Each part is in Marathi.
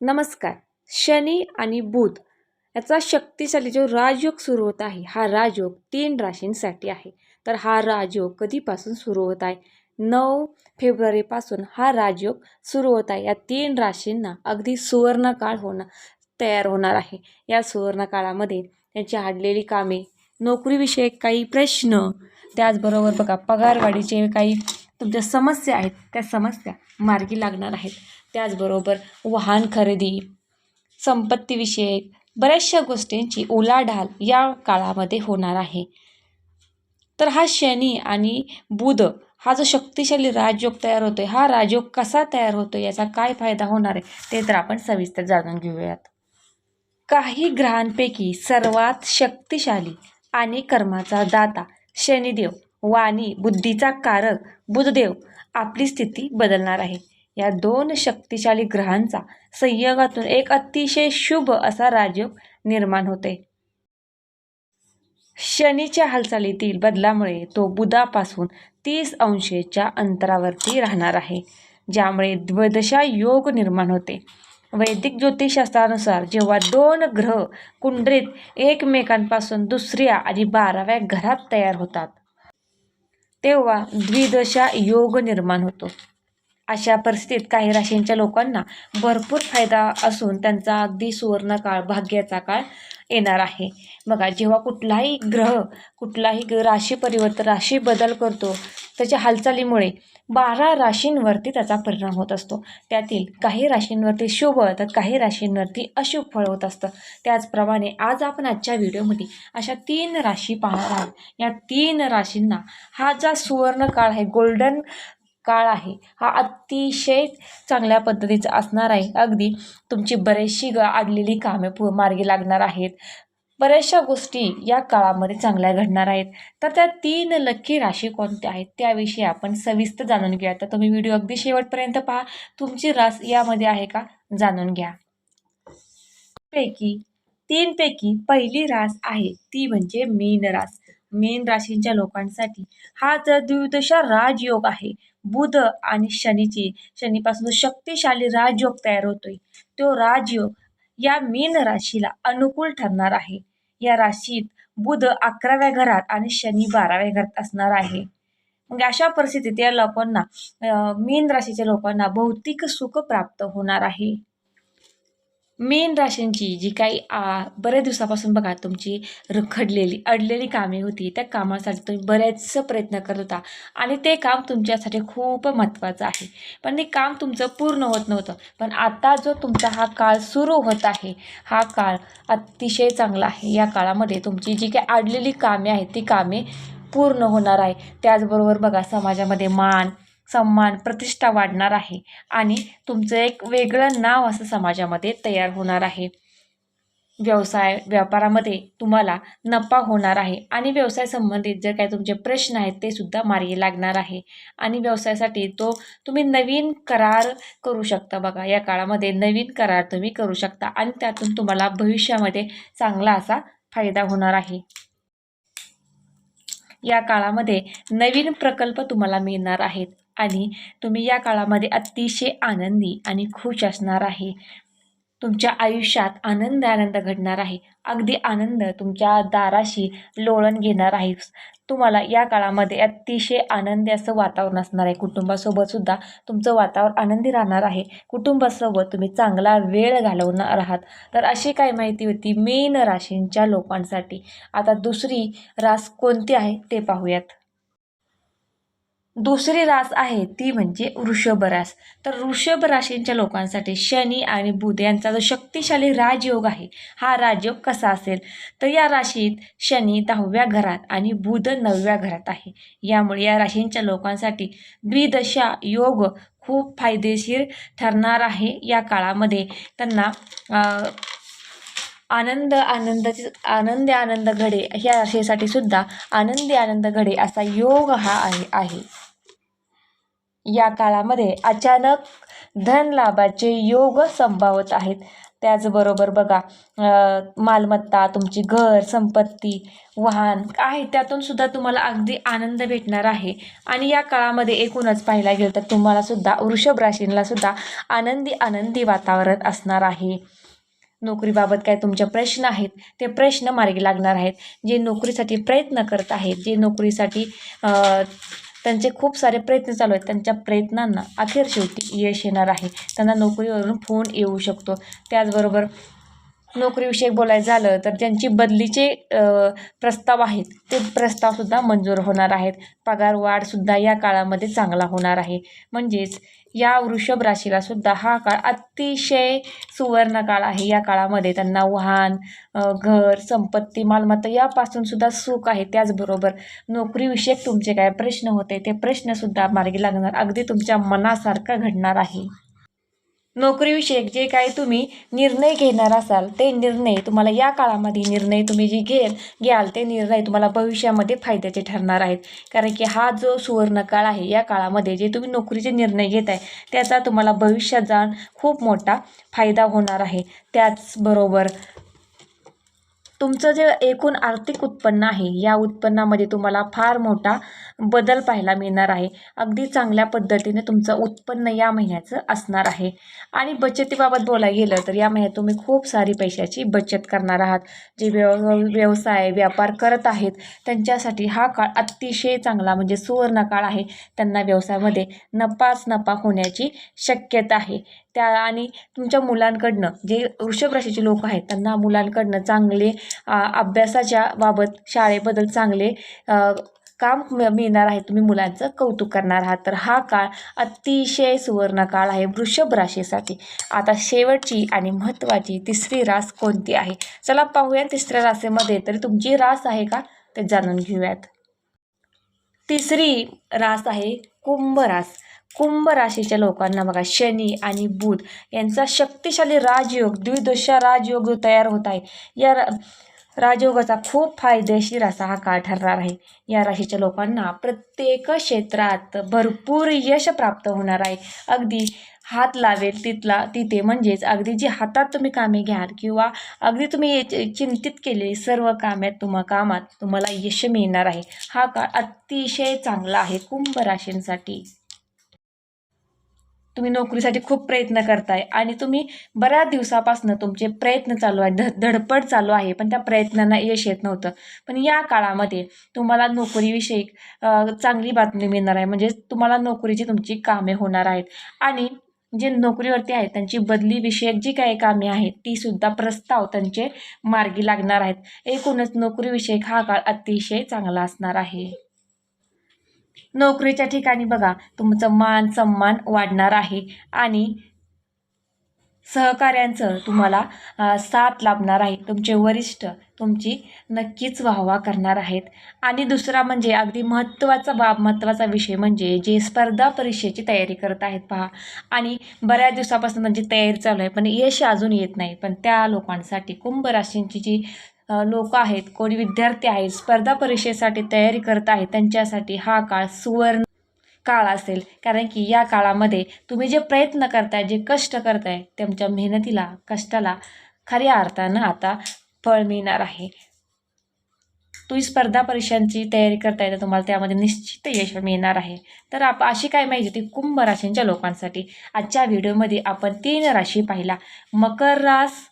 नमस्कार. शनी आणि बुध याचा शक्तिशाली जो राजयोग सुरू होत आहे हा राजयोग तीन राशींसाठी आहे. तर हा राजयोग कधीपासून सुरू होत आहे? नऊ फेब्रुवारीपासून हा राजयोग सुरू होत आहे. या तीन राशींना अगदी सुवर्णकाळ होणं तयार होणार आहे. या सुवर्णकाळामध्ये त्यांची हाडलेली कामे नोकरीविषयक काही प्रश्न त्याचबरोबर बघा पगारवाढीचे काही तुमच्या समस्या आहेत त्या समस्या मार्गी लागणार आहेत. त्याचबरोबर वाहन खरेदी संपत्तीविषयक बऱ्याचशा गोष्टींची उलाढाल या काळामध्ये होणार आहे. तर हा शनी आणि बुध हा जो शक्तिशाली राजयोग तयार होतो आहे हा राजयोग कसा तयार होतो याचा काय फायदा होणार आहे ते तर आपण सविस्तर जाणून घेऊयात. काही ग्रहांपैकी सर्वात शक्तिशाली आणि कर्माचा दाता शनिदेव वाणी बुद्धीचा कारक बुधदेव आपली स्थिती बदलणार आहे. या दोन शक्तिशाली ग्रहांचा संयोगातून एक अतिशय शुभ असा राजयोग निर्माण होते. शनीच्या हालचालीतील बदलामुळे तो बुधापासून तीस अंशेच्या अंतरावरती राहणार आहे ज्यामुळे द्वदशा योग निर्माण होते. वैदिक ज्योतिषशास्त्रानुसार जेव्हा दोन ग्रह कुंडलीत एकमेकांपासून दुसऱ्या आणि बाराव्या घरात तयार होतात तेव्हा द्विदशा योग निर्माण होतो. अशा परिस्थितीत काही राशींच्या लोकांना भरपूर फायदा असून त्यांचा अगदी सुवर्ण काळ भाग्याचा काळ येणार आहे. बघा जेव्हा कुठलाही ग्रह कुठलाही राशी परिवर्तन राशी बदल करतो त्याच्या हालचालीमुळे बारा राशींवरती त्याचा परिणाम होत असतो. त्यातील काही राशींवरती शुभ तर काही राशींवरती अशुभ फळ होत असतं. त्याचप्रमाणे आज आपण आजच्या व्हिडिओमध्ये अशा तीन राशी पाहणार आहोत. या तीन राशींना हा जा सुवर्ण काळ आहे गोल्डन काळ आहे. हा अतिशय चांगल्या पद्धतीचा असणार आहे. अगदी तुमची बरेचशी ग आडलेली कामे पु मार्गी लागणार आहेत. बऱ्याचशा गोष्टी या काळामध्ये चांगल्या घडणार आहेत. तर त्या तीन लक्की राशी कोणत्या आहेत त्याविषयी आपण सविस्तर जाणून घ्या तर तुम्ही व्हिडिओ अगदी शेवटपर्यंत पहा. तुमची रास यामध्ये आहे का जाणून घ्या. पैकी तीनपैकी पहिली रास आहे. ती म्हणजे मीन रास. मीन राशींच्या लोकांसाठी हा जर द्विदशा राजयोग आहे. बुध आणि शनीची शनीपासून शक्तिशाली राजयोग तयार होतोय. तो राजयोग या मीन राशीला अनुकूल ठरणार आहे. या राशीत बुध अकराव्या घरात आणि शनी बाराव्या घरात असणार आहे. मग अशा परिस्थितीत या लोकांना मीन राशीच्या लोकांना भौतिक सुख प्राप्त होणार आहे. मेन राशींची जी काही आ, बऱ्याच दिवसापासून बघा तुमची रखडलेली अडलेली कामे होती त्या कामासाठी तुम्ही बऱ्याचसं प्रयत्न करत होता आणि ते काम तुमच्यासाठी खूप महत्त्वाचं आहे. पण ते काम तुमचं पूर्ण होत नव्हतं. पण आता जो तुमचा हा काळ सुरू होत आहे हा काळ अतिशय चांगला आहे. या काळामध्ये तुमची जी काही अडलेली कामे आहेत ती कामे पूर्ण होणार आहे. त्याचबरोबर बघा समाजामध्ये मान सन्मान प्रतिष्ठा वाढणार आहे आणि तुमचं एक वेगळं नाव असं समाजामध्ये तयार होणार आहे. व्यवसाय व्यापारामध्ये तुम्हाला नफा होणार आहे आणि व्यवसाय संबंधित जर काही तुमचे प्रश्न आहेत ते सुद्धा मार्गी लागणार आहे. आणि व्यवसायासाठी तो तुम्ही नवीन करार करू शकता बघा. या काळामध्ये नवीन करार तुम्ही करू शकता आणि त्यातून तुम्हाला भविष्यामध्ये चांगला असा फायदा होणार आहे. या काळामध्ये नवीन प्रकल्प तुम्हाला मिळणार आहेत. आणि तुम्ही या काळामध्ये अतिशय आनंदी आणि खुश असणार आहे. तुमच्या आयुष्यात आनंद आनंद घडणार आहे. अगदी आनंद तुमच्या दाराशी लोळण घेणार आहे. तुम्हाला या काळामध्ये अतिशय आनंदी असं वातावरण असणार आहे. कुटुंबासोबत सुद्धा तुमचं वातावरण आनंदी राहणार आहे. कुटुंबासोबत तुम्ही चांगला वेळ घालवणार आहात. तर अशी काय माहिती होती? मेन राशींच्या लोकांसाठी. आता दुसरी रास कोणती आहे ते पाहूयात. दुसरी रास आहे ती म्हणजे वृषभ रास. तर वृषभ राशींच्या लोकांसाठी शनी आणि बुध यांचा जो शक्तिशाली राजयोग आहे हा राजयोग कसा असेल? तर या राशीत शनी दहाव्या घरात आणि बुध नवव्या घरात आहे. यामुळे या राशींच्या लोकांसाठी द्विदशा योग खूप फायदेशीर ठरणार आहे. या काळामध्ये त्यांना आनंद आनंदाची आनंदी आनंद घडे ह्या राशीसाठी सुद्धा आनंदी आनंद घडे असा योग हा आहे आहे. या काळामध्ये अचानक धनलाभाचे योग संभावत आहेत. त्याचबरोबर बघा मालमत्ता तुमची घर संपत्ती वाहन आहे त्यातून सुद्धा तुम्हाला अगदी आनंद भेटणार आहे. आणि या काळामध्ये एकूणच पाहायला गेलं तर तुम्हाला सुद्धा वृषभ राशींना सुद्धा आनंदी आनंदी वातावरण असणार आहे. नोकरीबाबत काय तुमचे प्रश्न आहेत? ते प्रश्न मार्गी लागणार आहेत. जे नोकरीसाठी प्रयत्न करत आहेत जे नोकरीसाठी त्यांचे खूप सारे प्रयत्न चालू आहेत. त्यांच्या प्रयत्नांना अखेर शेवटी यश येणार आहे. त्यांना नोकरीवरून फोन येऊ शकतो. त्याचबरोबर नोकरीविषयक बोलायचं झालं तर ज्यांची बदलीचे प्रस्ताव आहेत. ते प्रस्तावसुद्धा मंजूर होणार आहेत. पगार वाढसुद्धा या काळामध्ये चांगला होणार आहे. म्हणजेच या वृषभ राशीला सुद्धा हा काळ अतिशय सुवर्ण काळ आहे. या काळामध्ये त्यांना वाहन घर संपत्ती मालमत्ता यापासून सुद्धा सुख आहे. त्याचबरोबर नोकरीविषयक तुमचे काय प्रश्न होते ते प्रश्नसुद्धा मार्गी लागणार. अगदी तुमच्या मनासारखं घडणार आहे. नोकरीविषयक जे काही तुम्ही निर्णय घेणार असाल ते निर्णय तुम्हाला या काळामध्ये निर्णय तुम्ही जे घेल घ्याल ते निर्णय तुम्हाला भविष्यामध्ये फायद्याचे ठरणार आहेत. कारण की हा जो सुवर्ण काळ आहे या काळामध्ये जे तुम्ही नोकरीचे निर्णय घेत आहे त्याचा तुम्हाला भविष्यात जाऊन खूप मोठा फायदा होणार आहे. त्याचबरोबर तुमचं जे एकूण आर्थिक उत्पन्न आहे या उत्पन्नामध्ये तुम्हाला फार मोठा बदल पाहायला मिळणार आहे. अगदी चांगल्या पद्धतीने तुमचं उत्पन्न या महिन्याचं असणार आहे. आणि बचतीबाबत बोलायला गेलं तर या महिन्यात तुम्ही खूप सारी पैशाची बचत करणार आहात. जे व्यव व्यवसाय व्यापार करत आहेत त्यांच्यासाठी हा काळ अतिशय चांगला म्हणजे सुवर्ण काळ आहे. त्यांना व्यवसायामध्ये नफाच नफा होण्याची शक्यता आहे. त्या आणि तुमच्या मुलांकडनं जे वृषभ राशीचे लोक आहेत त्यांना मुलांकडनं चांगले अभ्यासाच्या बाबत शाळेबद्दल चांगले काम मिळणार आहे तुम्ही मुलांचं कौतुक करणार आहात. तर हा काळ अतिशय सुवर्ण काळ आहे वृषभ राशीसाठी. आता शेवटची आणि महत्त्वाची तिसरी रास कोणती आहे? चला पाहूया तिसऱ्या रासेमध्ये तरी तुमची रास आहे का? ते जाणून घेऊयात. तिसरी रास आहे कुंभ रास. कुंभ राशीच्या लोकांना बघा शनी आणि बुध यांचा शक्तिशाली राजयोग द्विदशा राजयोग जो तयार होत आहे. या रा राजयोगाचा खूप फायदेशीर असा हा काळ ठरणार आहे. या राशीच्या लोकांना प्रत्येक क्षेत्रात भरपूर यश प्राप्त होणार आहे. अगदी हात लावेल तिथला तिथे म्हणजेच अगदी जी हातात तुम्ही कामे घ्याल किंवा अगदी तुम्ही चिंतित केलेली सर्व कामात तुम्हा कामात तुम्हाला यश मिळणार आहे. हा काळ अतिशय चांगला आहे कुंभ राशींसाठी तुम्ही नोकरीसाठी खूप प्रयत्न करताय आणि तुम्ही बऱ्याच दिवसापासून तुमचे प्रयत्न चालू आहे ध धडपड चालू आहे पण त्या प्रयत्नांना यश येत नव्हतं. पण या काळामध्ये तुम्हाला नोकरीविषयी चांगली बातमी मिळणार आहे. म्हणजे तुम्हाला नोकरीची तुमची कामे होणार आहेत. आणि जे नोकरीवरती आहेत त्यांची बदलीविषयक जी काही कामे आहेत ती सुद्धा प्रस्ताव त्यांचे मार्गी लागणार आहेत. एकूणच नोकरीविषयक हा काळ अतिशय चांगला असणार आहे. नोकरीच्या ठिकाणी बघा तुमचं मान सन्मान वाढणार आहे आणि सहकाऱ्यांचं तुम्हाला साथ लाभणार आहे. तुमचे वरिष्ठ तुमची नक्कीच वाहवा करणार आहेत. आणि दुसरा म्हणजे अगदी महत्त्वाचा बाब महत्त्वाचा विषय म्हणजे जे स्पर्धा परीक्षेची तयारी करत आहेत पहा. आणि बऱ्याच दिवसापासून त्यांची तयारी चालू आहे पण यश अजून येत नाही. पण त्या लोकांसाठी कुंभ राशींची जी लोक आहेत कोणी विद्यार्थी आहेत स्पर्धा परीक्षेसाठी तयारी करत आहेत त्यांच्यासाठी हा काळ सुवर्ण काळ असेल. कारण की या काळामध्ये तुम्ही जे प्रयत्न करताय जे कष्ट करताय तुमच्या मेहनतीला कष्टाला खऱ्या अर्थानं आता फळ मिळणार आहे. तुम्ही स्पर्धा परीक्षांची तयारी करताय तर तुम्हाला त्यामध्ये निश्चित यश मिळणार आहे. तर आप अशी काय माहिती होती? कुंभ राशींच्या लोकांसाठी. आजच्या व्हिडिओमध्ये आपण तीन राशी पाहिला मकर रास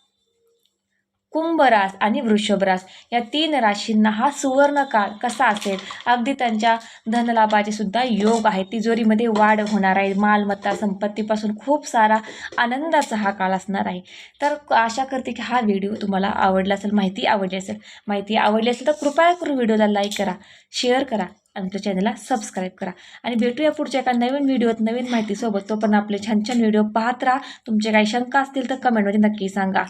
कुंभरास आणि वृषभरास या तीन राशींना हा सुवर्ण काळ कसा असेल? अगदी त्यांच्या धनलाभाचे सुद्धा योग आहे. तिजोरीमध्ये वाढ होणार आहे. मालमत्ता संपत्तीपासून खूप सारा आनंदाचा हा काळ असणार आहे. तर आशा करते की हा व्हिडिओ तुम्हाला आवडला असेल माहिती आवडली असेल माहिती आवडली असेल तर कृपया करून व्हिडिओला लाईक करा शेअर करा आणि आमच्या चॅनलला सबस्क्राईब करा. आणि भेटूया पुढच्या एका नवीन व्हिडिओत नवीन माहितीसोबत. तो पण आपले छान छान व्हिडिओ पाहत राहा. तुमचे काही शंका असतील तर कमेंटमध्ये नक्की सांगा.